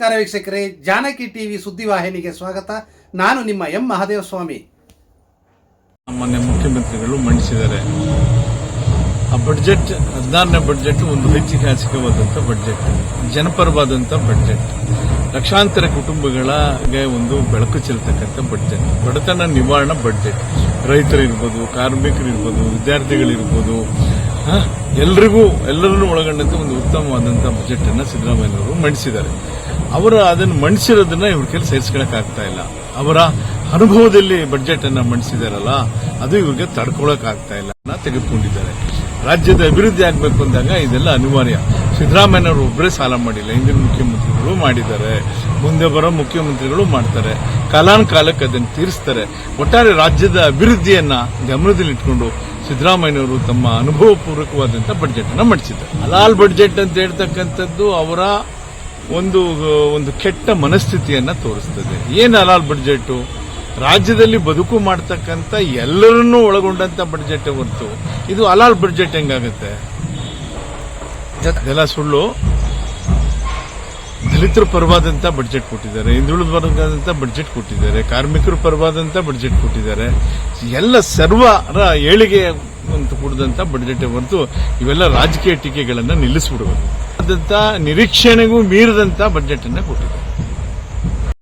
ವೀಕ್ಷಕರೇ, ಜಾನಕಿ ಟಿವಿ ಸುದ್ದಿವಾಹಿನಿಗೆ ಸ್ವಾಗತ. ನಾನು ನಿಮ್ಮ ಎಂ ಮಹಾದೇವ ಸ್ವಾಮಿ ಮಾನ್ಯ ಮುಖ್ಯಮಂತ್ರಿಗಳು ಮಂಡಿಸಿದ್ದಾರೆ ಆ ಬಡ್ಜೆಟ್ ಹದಿನಾರನೇ ಬಡ್ಜೆಟ್ ಒಂದು ಐತಿಹಾಸಿಕವಾದಂಥ ಬಡ್ಜೆಟ್ ಜನಪರವಾದಂಥ ಬಡ್ಜೆಟ್ ಲಕ್ಷಾಂತರ ಕುಟುಂಬಗಳಿಗೆ ಒಂದು ಬೆಳಕು ಚೆಲ್ಲತಕ್ಕಂಥ ಬಡ್ಜೆಟ್ ಬಡತನ ನಿವಾರಣಾ ಬಡ್ಜೆಟ್ ರೈತರಿರ್ಬೋದು, ಕಾರ್ಮಿಕರಿರ್ಬೋದು, ವಿದ್ಯಾರ್ಥಿಗಳಿರ್ಬೋದು ಎಲ್ಲರಿಗೂ ಎಲ್ಲರನ್ನೂ ಒಳಗೊಂಡಂತೆ ಒಂದು ಉತ್ತಮವಾದಂಥ ಬಜೆಟ್ ಅನ್ನ ಸಿದ್ದರಾಮಯ್ಯನವರು ಮಂಡಿಸಿದ್ದಾರೆ ಅವರು ಅದನ್ನು ಮಂಡಿಸಿರೋದನ್ನ ಇವ್ರ ಕೈಲಿ ಸೇರಿಸ್ಕೊಳಕ್ ಆಗ್ತಾ ಇಲ್ಲ. ಅವರ ಅನುಭವದಲ್ಲಿ ಬಜೆಟ್ ಅನ್ನ ಮಂಡಿಸಿದಾರಲ್ಲ ಅದು ಇವ್ರಿಗೆ ತಡ್ಕೊಳಕ್ ಆಗ್ತಾ ಇಲ್ಲ ತೆಗೆದುಕೊಂಡಿದ್ದಾರೆ. ರಾಜ್ಯದ ಅಭಿವೃದ್ಧಿ ಆಗಬೇಕು ಅಂದಾಗ ಇದೆಲ್ಲ ಅನಿವಾರ್ಯ. ಸಿದ್ದರಾಮಯ್ಯನವರು ಒಬ್ಬರೇ ಸಾಲ ಮಾಡಿಲ್ಲ, ಹಿಂದಿನ ಮುಖ್ಯಮಂತ್ರಿಗಳು ಮಾಡಿದ್ದಾರೆ. ಮುಂದೆ ಬರೋ ಮುಖ್ಯಮಂತ್ರಿಗಳು ಮಾಡ್ತಾರೆ. ಕಾಲಾನುಕಾಲಕ್ಕೆ ಅದನ್ನು ತೀರಿಸ್ತಾರೆ. ಒಟ್ಟಾರೆ ರಾಜ್ಯದ ಅಭಿವೃದ್ಧಿಯನ್ನ ಗಮನದಲ್ಲಿಟ್ಕೊಂಡು ಸಿದ್ದರಾಮಯ್ಯನವರು ತಮ್ಮ ಅನುಭವಪೂರ್ವಕವಾದಂತಹ ಬಡ್ಜೆಟ್ ಅನ್ನ ಮಂಡಿಸಿದ್ದಾರೆ. ಹಲಾಲ್ ಬಡ್ಜೆಟ್ ಅಂತ ಹೇಳ್ತಕ್ಕಂಥದ್ದು ಅವರ ಒಂದು ಒಂದು ಕೆಟ್ಟ ಮನಸ್ಥಿತಿಯನ್ನ ತೋರಿಸ್ತದೆ. ಏನು ಅಲಾಲ್ ಬಡ್ಜೆಟ್? ರಾಜ್ಯದಲ್ಲಿ ಬದುಕು ಮಾಡ್ತಕ್ಕಂಥ ಎಲ್ಲರನ್ನೂ ಒಳಗೊಂಡಂತ ಬಡ್ಜೆಟ್ ಹೊರತು ಇದು ಅಲಾಲ್ ಬಡ್ಜೆಟ್ ಹೆಂಗಾಗುತ್ತೆ? ಇದೆಲ್ಲ ಸುಳ್ಳು? ದಲಿತರ ಪರವಾದಂತ ಬಡ್ಜೆಟ್ ಕೊಟ್ಟಿದ್ದಾರೆ, ಹಿಂದುಳಿದ ವರ್ಗದಂತ ಬಡ್ಜೆಟ್ ಕೊಟ್ಟಿದ್ದಾರೆ, ಕಾರ್ಮಿಕರ ಪರವಾದಂತ ಬಡ್ಜೆಟ್ ಕೊಟ್ಟಿದ್ದಾರೆ. ಎಲ್ಲ ಸರ್ವರ ಏಳಿಗೆ ಅಂತ ಕೂಡಿದಂತ ಬಡ್ಜೆಟ್ ಹೊರತು ಇವೆಲ್ಲ ರಾಜಕೀಯ ಟೀಕೆಗಳನ್ನ ನಿಲ್ಲಿಸ್ಬಿಡುವುದು. ಆದಂತ ನಿರೀಕ್ಷಣೆಗೂ ಮೀರಿದಂತ ಬಡ್ಜೆಟ್ ಅನ್ನ ಕೊಟ್ಟಿದ್ದಾರೆ.